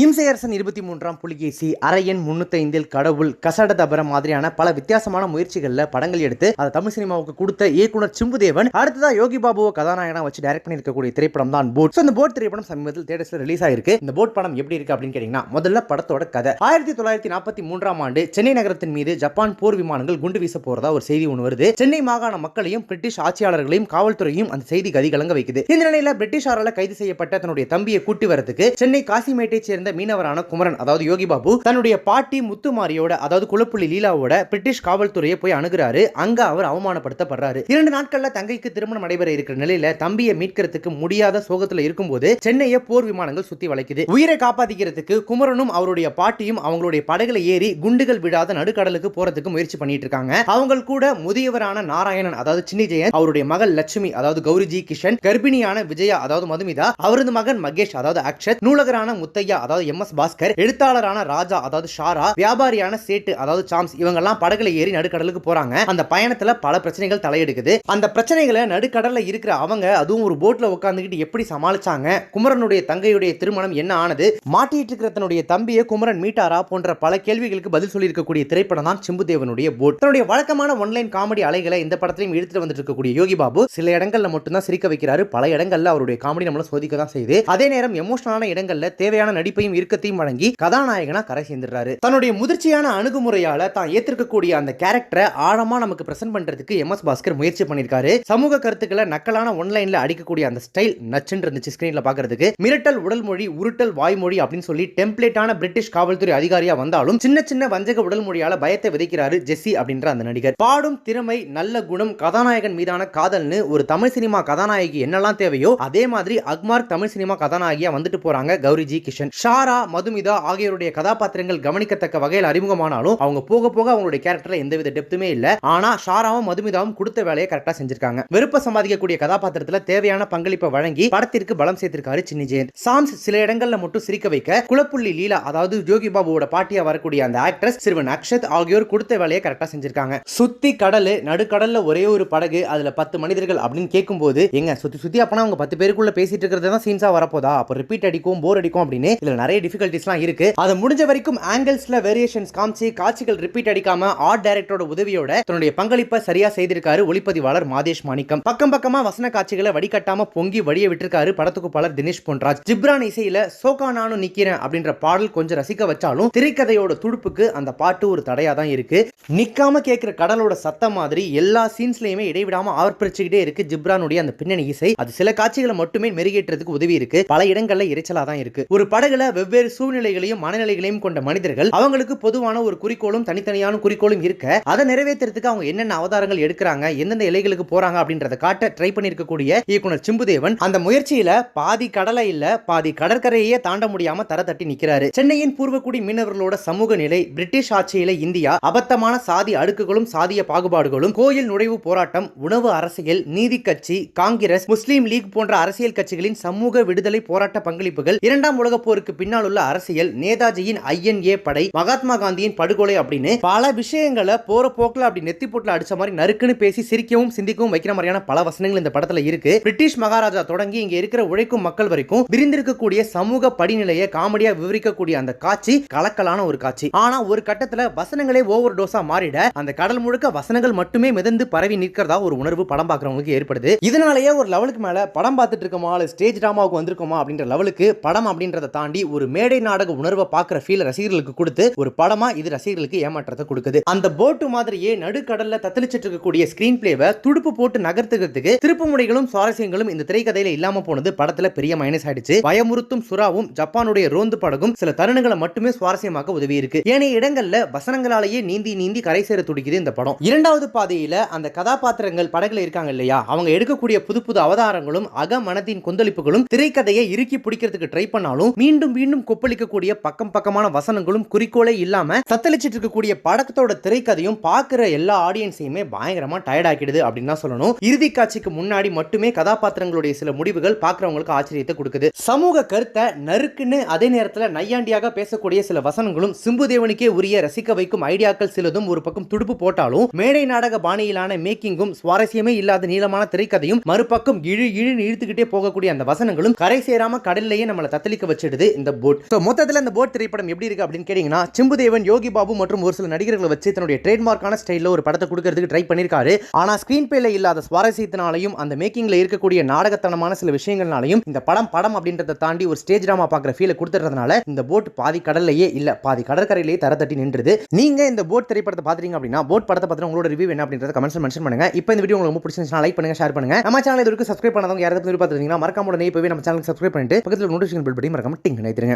இம்சையரசன் இருபத்தி மூன்றாம் புலிகேசி அரையன் முன்னூத்தைந்தில் கடவுள் கசட மாதிரியான பல வித்தியாசமான முயற்சிகள்ல படங்கள் எடுத்து அதை தமிழ் சினிமாவுக்கு கொடுத்த இயக்குனர் சிம்புதேவன் அடுத்ததா யோகி பாபுவை கதாநாயகனா வச்சு டைரக்ட் பண்ணியிருக்கக்கூடிய திரைப்படம் தான் போட். இந்த போட் திரைப்படம் சமீபத்தில் தேட்டர்ஸ்ல ரிலீஸ் ஆயிருக்கு. இந்த போட் படம் எப்படி இருக்கு அப்படின்னு கேட்டீங்கன்னா முதல்ல படத்தோட கதை. ஆயிரத்தி தொள்ளாயிரத்தி நாற்பத்தி மூன்றாம் ஆண்டு சென்னை நகரத்தின் மீது ஜப்பான் போர் விமானங்கள் குண்டு வீச போறதா ஒரு செய்தி ஒன்று வருது. சென்னை மாகாண மக்களையும் பிரிட்டிஷ் ஆட்சியாளர்களையும் காவல்துறையும் அந்த செய்தி கதி கலங்க வைக்குது. இந்த நிலையில பிரிட்டிஷாரால கைது செய்யப்பட்ட தன்னுடைய தம்பியை கூட்டி வரதுக்கு சென்னை காசிமேட்டை சேர்ந்த மீனவரான குமரன் அதாவது யோகி பாபு தன்னுடைய பாட்டி முத்துமாரியோட அதாவது குளப்புள்ளி லீலாவோட பிரிட்டிஷ் காவல்துறையை போய் அணுகுறாரு. அங்க அவர் அவமானப்படுத்தப்படுறாரு. இரண்டு நாட்கள்ல தங்கைக்கு திருமணம் நடைபெற இருக்கிற நிலையில தம்பியை மீட்கிறதுக்கு முடியாத சோகத்துல இருக்கும்போது சென்னையை போர் விமானங்கள் சுத்தி வளைக்குது. உயிரை காப்பாத்திக்கிறதுக்கு குமரனும் அவருடைய பாட்டியும் அவங்களுடைய படகுல ஏறி குண்டுகள் விடாத நடுக்கடலுக்கு போறதுக்கு முயற்சி பண்ணிட்டு இருக்காங்க. அவங்க கூட முதியவரான நாராயணன் அதாவது சின்னி ஜெயன் அவருடைய மகள் லட்சுமி அதாவது கௌரிஜி கிஷன் கர்ப்பிணியான விஜயா அதாவது மதுமிதா அவரது மகன் மகேஷ் அதாவது அக்ஷத் நூலகரான முத்தையா அதாவது எம் எஸ் பாஸ்கர் எழுத்தாளரான ராஜா அதாவது ஷாரா வியாபாரியான சேட்டு அதாவது சாம்ஸ் இவங்கெல்லாம் படகுல ஏறி நடுக்கடலுக்கு போறாங்க. அந்த பயணத்துல பல பிரச்சனைகள் தலையெடுக்குது. அந்த பிரச்சனைகளை நடுக்கடல்ல இருக்கிற அவங்க அதுவும் ஒரு போட்ல உட்காந்துக்கிட்டு எப்படி சமாளிச்சாங்க? குமரனுடைய தங்கையுடைய திருமணம் என்ன ஆனது? மாட்டிட்டு இருக்கிற தன்னுடைய தம்பியை குமரன் மீட்டாரா? போன்ற பல கேள்விகளுக்கு பதில் சொல்லியிருக்கக்கூடிய திரைப்படம் தான் சிம்புதேவனுடைய போட் தன்னுடைய வழக்கமான ஒன்லைன் காமெடி அலைகளை இந்த படத்திலையும் எடுத்துட்டு வந்துட்டு இருக்கக்கூடிய யோகி பாபு சில இடங்கள்ல மட்டும்தான் சிரிக்க வைக்கிறாரு. பல இடங்கள்ல அவருடைய காமெடி நம்மள சோதிக்க தான் செய்யுது. அதே நேரம் எமோஷனலான இடங்கள்ல தேவையான நடிப்பையும் இறுக்கத்தையும் வழங்கி கதாநாயகனா கரை சேர்ந்துடுறாரு. தன்னுடைய முதிர்ச்சியான அணுகுமுறையால தான் ஏத்திருக்கக்கூடிய அந்த கேரக்டரை ஆழமா நமக்கு பிரசன்ட் பண்றதுக்கு எம் எஸ் பாஸ்கர் முயற்சி பண்ணிருக்காரு சமூக கருத்துக்களை நக்கலான ஒன்லைன்ல அடிக்கக்கூடிய அந்த ஸ்டைல் நச்சுன்னு இருந்துச்சு ஸ்கிரீன்ல பாக்குறதுக்கு. மிரட்டல் உடல் மொழி உருட்டல் வாய்மொழி அப்படின்னு சொல்லி டெம்ப்ளேட்டான பிரிட்டிஷ் காவல்துறை அதிகாரியா வந்தாலும் சின்ன சின்ன வஞ்சக உடல் மொழியால பயத்தை விதைக்கிறாரு ஜெஸ்ஸி அப்படின்ற அந்த நடிகர். பாடும் திறமை நல்ல குணம் கதாநாயகன் மீதான காதல்னு ஒரு தமிழ் சினிமா கதாநாயகி என்னெல்லாம் தேவையோ அதே மாதிரி அக்மார்க் தமிழ் சினிமா கதாநாயகியா வந்துட்டு போறாங்க கௌரி ஜி கிஷன். ஷாரா மதுமிதா ஆகியோருடைய கதாபாத்திரங்கள் கவனிக்கத்தக்க வகையில் அறிமுகமானாலும் அவங்க போக போக அவங்களுடைய கேரக்டர்ல எந்தவித டெப்த்துமே இல்ல. ஆனா ஷாராவும் மதுமிதாவும் கொடுத்த வேலையை கரெக்டா செஞ்சிருக்காங்க. வெறுப்ப சம்பாதிக்கக்கூடிய கதாபாத்திரத்துல தேவையான பங்களிப்பை வழங்கி படத்திற்கு பலம் சேர்த்திருக்காரு சின்னி ஜெயந்த் சாம்ஸ் சில இடங்கள்ல மட்டும் சிரிக்க வைக்க குலப்புள்ளி லீலா அதாவது ஜோகி பாபுவோட பாட்டியா வரக்கூடிய அந்த ஆக்ட்ரஸ் சிறுவன் அக்ஷத் ஆகியோர் கொடுத்த வேலையை கரெக்டா செஞ்சிருக்காங்க. சுத்தி கடலு நடுக்கடல்ல ஒரே ஒரு படகு அதுல பத்து மனிதர்கள் அப்படின்னு கேட்கும்போது எங்க சுத்தி சுத்தி அப்பனா அவங்க பத்து பேருக்குள்ள பேசிட்டு இருக்கிறது தான் சீன்ஸா வரப்போதா? அப்ப ரிப்பீட் அடிக்கும் போர் அடிக்கும் அப்படின்னு இதுல நிறைய டிஃபிகல்டிஸ்லாம் இருக்கு. அதை முடிஞ்ச வரைக்கும் ஆங்கிள்ஸ்ல வேரியேஷன்ஸ் காமிச்சு காட்சிகள் ரிப்பீட் அடிக்காம ஆர்ட் டைரக்டரோட உதவியோட தன்னுடைய பங்களிப்பை சரியா செய்திருக்காரு ஒளிப்பதிவாளர் மாதேஷ் மாணிக்கம். பக்கம் பக்கமா வசன காட்சிகளை வடிகட்டாம பொங்கி வழிய விட்டிருக்காரு படத்துக்குப்பாளர் தினேஷ் பொன்ராஜ். ஜிப்ரான் இசையில சோகா நானும் நிக்கிறேன் அப்படின்ற பாடல் கொஞ்சம் ரசிக்க வச்சாலும் திரைக்கதையோட துடுப்புக்கு அந்த பாட்டு ஒரு தடையா தான் இருக்கு. நிக்காம கேட்கிற கடலோட சத்தம் மாதிரி எல்லா சீன்ஸ்லயுமே இடைவிடாம ஆர்ப்பரிச்சுக்கிட்டே இருக்கு ஜிப்ரானுடைய அந்த பின்னணி இசை. அது சில காட்சிகளை மட்டுமே மெருகேற்றதுக்கு உதவி இருக்கு. பல இடங்கள்ல இறைச்சலா தான் இருக்கு. ஒரு படகுல வெவ்வேறு சூழ்நிலைகளையும் மனநிலைகளையும் கொண்ட மனிதர்கள் அவங்களுக்கு பொதுவான ஒரு குறிக்கோளும் தனித்தனியான குறிக்கோளும் இருக்க அதை நிறைவேற்றுறதுக்கு அவங்க என்னென்ன அவதாரங்கள் எடுக்கிறாங்க எந்தெந்த இலைகளுக்கு போறாங்க அப்படின்றத காட்ட ட்ரை பண்ணிருக்கக்கூடிய இயக்குனர் சிம்புதேவன் அந்த முயற்சியில பாதி கடலை இல்ல பாதி கடற்கரையே தாண்ட முடியாம தர தட்டி நிக்கிறாரு. சென்னையின் பூர்வக்குடி மீனவர்களோட சமூக நிலை பிரிட்டிஷ் ஆட்சியில இந்தியா அபத்தமான சாதி அடுக்குகளும் சாதிய பாகுபாடுகளும் கோயில் நுழைவு போராட்டம் உணவு அரசியல் நீதி கட்சி காங்கிரஸ் முஸ்லீம் லீக் போன்ற அரசியல் கட்சிகளின் சமூக விடுதலை போராட்ட பங்களிப்புகள் இரண்டாம் உலக போருக்கு பின்னால் உள்ள அரசியல் நேதாஜியின் ஐஎன்ஏ படை மகாத்மா காந்தியின் படுகொலை அப்படின்னு பல விஷயங்களை போற போக்குல அப்படி நெத்தி போட்டுல அடிச்ச மாதிரி நறுக்குன்னு பேசி சிரிக்கவும் சிந்திக்கவும் வைக்கிற மாதிரியான பல வசனங்கள் இந்த படத்துல இருக்கு. பிரிட்டிஷ் மகாராஜா தொடங்கி இங்க இருக்கிற உழைக்கும் மக்கள் வரைக்கும் விரிந்திருக்கக்கூடிய சமூக படிநிலையை காமெடியா விவரிக்கக்கூடிய அந்த காட்சி கலக்கலான ஒரு காட்சி. ஆனா ஒரு கட்டத்துல வசனங்களே ஓவர் டோஸா மாறிட அந்த கடல் முழுக்க வசனங்கள் மட்டுமே மிதந்து பரவி நிற்கிறதா ஒரு உணர்வு படம் பார்க்குறவங்களுக்கு ஏற்படுது. இதனாலேயே ஒரு லெவலுக்கு மேல படம் பார்த்துட்டு இருக்கோமா ஸ்டேஜ் டிராமாவுக்கு வந்திருக்கோமா அப்படின்ற லெவலுக்கு படம் அப்படின்றத தாண்டி ஒரு மேடை நாடக உணர்வை பார்க்குற ஃபீல் ரசிகர்களுக்கு கொடுத்து ஒரு படமா இது ரசிகர்களுக்கு ஏமாற்றத்தை கொடுக்குது. அந்த போட்டு மாதிரியே நடுக்கடல்ல தத்தளிச்சிட்டு இருக்கக்கூடிய ஸ்கிரீன் பிளேவை துடுப்பு போட்டு நகர்த்துக்கிறதுக்கு திருப்புமுனைகளும் சுவாரஸ்யங்களும் இந்த திரைக்கதையில இல்லாம போனது படத்துல பெரிய மைனஸ் ஆயிடுச்சு. பயமுறுத்தும் சுறாவும் ஜப்பானுடைய ரோந்து படகும் சில தருணங்களை மட்டுமே சுவாரஸ்யமாக்க உதவி இருக்கு ஏனைய இடங்கள்ல வசனங்களாலேயே நீந்தி நீந்தி கரை சேர துடிக்குது இந்த படம். இரண்டாவது பாதையில அந்த கதாபாத்திரங்கள் படகுல இருக்காங்க இல்லையா? அவங்க எடுக்கக்கூடிய புது புது அவதாரங்களும் அக மனத்தின் கொந்தளிப்புகளும் திரைக்கதையை இறுக்கி பிடிக்கிறதுக்கு ட்ரை பண்ணாலும் மீண்டும் மீண்டும் கொப்பளிக்கக்கூடிய பக்கம் பக்கமான வசனங்களும் குறிக்கோளே இல்லாம தத்தளிச்சிட்டு இருக்கக்கூடிய படத்தோட திரைக்கதையும் பாக்குற எல்லா ஆடியன்ஸையுமே பயங்கரமா டயர்ட் ஆக்கிடுது அப்படின்னு தான் சொல்லணும். இறுதி காட்சிக்கு முன்னாடி மட்டுமே கதாபாத்திரங்களுடைய சில முடிவுகள் பாக்குறவங்களுக்கு ஆச்சரியத்தை கொடுக்குது. சமூக கருத்தை நறுக்குன்னு அதே நேரத்துல நையாண்டியாக பேசக்கூடிய சில வசனங்களும் சிம்புதேவனுக்கே உரிய ரசிக்க வைக்கும் ஐடியாக்கள் சிலதும் ஒரு பக்கம் துடுப்பு போட்டாலும் மேடை நாடக பாணியிலான மேக்கிங்கும் சுவாரஸ்யமே இல்லாத நீளமான திரைக்கதையும் மறுபக்கம் இழு இழு இழுத்துக்கிட்டே போகக்கூடிய அந்த வசனங்களும் கரை சேராம கடல்லையே நம்மளை தத்தளிக்க வச்சிடுது. இந்த போட் ஸோ மொத்தத்தில் இந்த போட் திரைப்படம் எப்படி இருக்கு அப்படின்னு கேட்டிங்கன்னா சிம்புதேவன் யோகி பாபு மற்றும் ஒரு சில நடிகர்களை வச்சு தன்னுடைய ட்ரேட்மார்க்கான ஸ்டைலில் ஒரு படத்தை கொடுக்கறதுக்கு ட்ரை பண்ணியிருக்காரு ஆனால் ஸ்க்ரீன் பிளேல இல்லாத சுவாரஸ்யத்தினாலையும் அந்த மேக்கிங்கில் இருக்கக்கூடிய நாடகத்தனமான சில விஷயங்கள்னாலையும் இந்த படம் படம் அப்படின்றத தாண்டி ஒரு ஸ்டேஜ் ட்ராமா பார்க்குற ஃபீலை கொடுத்துறதுனால இந்த போட் பாதி கடல்லையே இல்லை பாதி கடற்கரையிலேயே தர தட்டி நின்றுது. நீங்கள் இந்த போட் திரைப்படத்தை பார்த்துட்டீங்க அப்படின்னா போட் படத்தை பற்றி உங்களோட ரிவ்யூ என்ன அப்படின்றத கமெண்ட்ஸ் மென்ஷன் பண்ணுங்க. இப்போ இந்த வீடியோ உங்களுக்கு ரொம்ப பிடிச்சிருந்துச்சுன்னா லைக் பண்ணுங்க ஷேர் பண்ணுங்க. நம்ம சேனல் இதுக்கு சப்ஸ்கிரைப் பண்ணாதவங்க யாராவது பார்த்துருந்தீங்கன்னா மறக்காம உடனே இப்போவே நம்ம சேனலுக்கு சப்ஸ்கிரைப் பண்ணிட்டு பக்கத்தில் நோட்டிஃபிகேஷன் பில் படி மறக்காம ഇതിന്